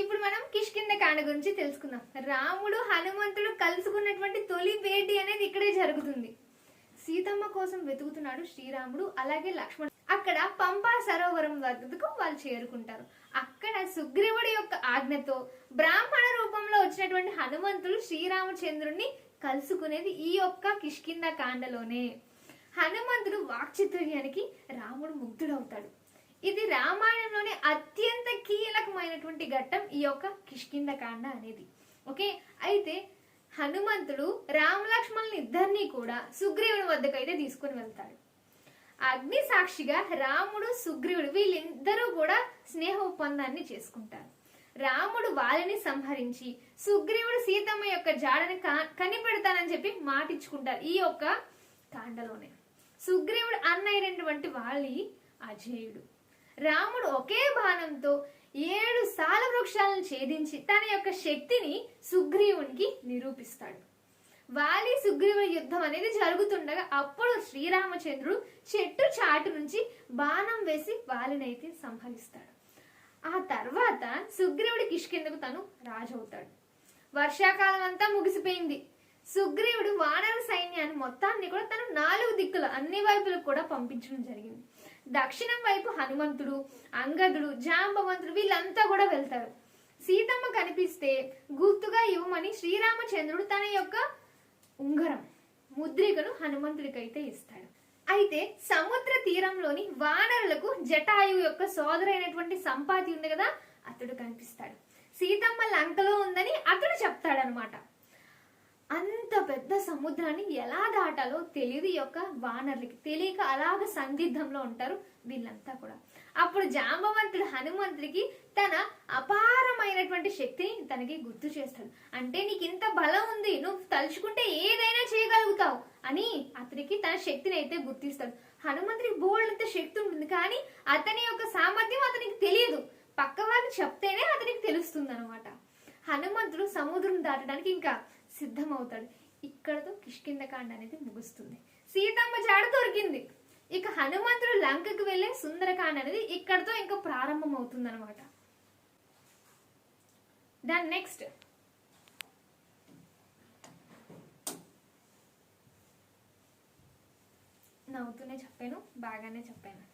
ఇప్పుడు మనం కిష్కింద కాండ గురించి తెలుసుకుందాం. రాముడు హనుమంతుడు కలుసుకున్నటువంటి తొలి భేటీ అనేది ఇక్కడే జరుగుతుంది. సీతమ్మ కోసం వెతుకుతున్నాడు శ్రీరాముడు అలాగే లక్ష్మణుడు అక్కడ పంపా సరోవరం వద్దకు వాళ్ళు చేరుకుంటారు. అక్కడ సుగ్రీవుడి యొక్క ఆజ్ఞతో బ్రాహ్మణ రూపంలో వచ్చినటువంటి హనుమంతుడు శ్రీరామచంద్రుణ్ణి కలుసుకునేది ఈ యొక్క కిష్కింద కాండలోనే. హనుమంతుడు వాక్చితుర్యానికి రాముడు ముగ్ధుడవుతాడు. ఇది రామాయణంలోనే అత్యంత కీలకమైనటువంటి ఘట్టం ఈ యొక్క కిష్కింద కాండ అనేది. ఓకే? అయితే హనుమంతుడు రామలక్ష్మణుని ఇద్దరిని కూడా సుగ్రీవుని వద్దకైతే తీసుకుని వెళ్తాడు. అగ్ని సాక్షిగా రాముడు సుగ్రీవుడు వీళ్ళిద్దరూ కూడా స్నేహ ఒప్పందాన్ని చేసుకుంటారు. రాముడు వాళ్ళని సంహరించి సుగ్రీవుడు సీతమ్మ యొక్క జాడని కనిపెడతానని చెప్పి మాటిచ్చుకుంటారు ఈ యొక్క కాండలోనే. సుగ్రీవుడు అన్నయ్యటువంటి వాళ్ళి అజేయుడు. రాముడు ఒకే బాణంతో ఏడు సాల వృక్షాలను ఛేదించి తన యొక్క శక్తిని సుగ్రీవునికి నిరూపిస్తాడు. వాలి సుగ్రీవుని యుద్ధం అనేది జరుగుతుండగా అప్పుడు శ్రీరామచంద్రుడు చెట్టు చాటు నుంచి బాణం వేసి వాలినైతే సంహరిస్తాడు. ఆ తర్వాత సుగ్రీవుడి కిష్కిందకు తను రాజవుతాడు. వర్షాకాలం అంతా ముగిసిపోయింది. సుగ్రీవుడు వానర సైన్యాన్ని మొత్తాన్ని కూడా తను నాలుగు దిక్కులు అన్ని వైపులకు కూడా పంపించడం జరిగింది. దక్షిణం వైపు హనుమంతుడు అంగదుడు జాంబవంతుడు వీళ్ళంతా కూడా వెళ్తారు. సీతమ్మ కనిపిస్తే గుర్తుగా ఇవ్వమని శ్రీరామచంద్రుడు తన యొక్క ఉంగరం ముద్రికను హనుమంతుడికైతే ఇస్తాడు. అయితే సముద్ర తీరంలోని వానరులకు జటాయువు యొక్క సోదరైనటువంటి సంపాతి ఉంది కదా అతడు కనిపిస్తాడు. సీతమ్మ లంకలో ఉందని అతడు చెప్తాడనమాట అంత పెద్ద సముద్రాన్ని ఎలా దాటాలో తెలియదు ఈ యొక్క వానర్లకి తెలియక అలాగ సందిగ్ధంలో ఉంటారు వీళ్ళంతా కూడా. అప్పుడు జాంబవంతుడు హనుమంతుడికి తన అపారమైనటువంటి శక్తిని తనకి గుర్తు చేస్తాడు. అంటే నీకు ఇంత బలం ఉంది నువ్వు తలుచుకుంటే ఏదైనా చేయగలుగుతావు అని అతనికి తన శక్తిని అయితే గుర్తిస్తాడు. హనుమంతుడికి బోల్డంత శక్తి ఉంటుంది కానీ అతని యొక్క సామర్థ్యం అతనికి తెలియదు. పక్క వాళ్ళు చెప్తేనే అతనికి తెలుస్తుంది అనమాట హనుమంతుడు సముద్రం దాటడానికి ఇంకా సిద్ధమవుతాడు. ఇక్కడతో కిష్కిందకాండ అనేది ముగుస్తుంది. సీతమ్మ జాడ దొరికింది. ఇక హనుమంతుడు లంకకు వెళ్ళే సుందరకాండ అనేది ఇక్కడతో ఇంకా ప్రారంభం అవుతుంది అనమాట దాని నెక్స్ట్ నవ్వుతూనే చెప్పాను బాగానే చెప్పాను.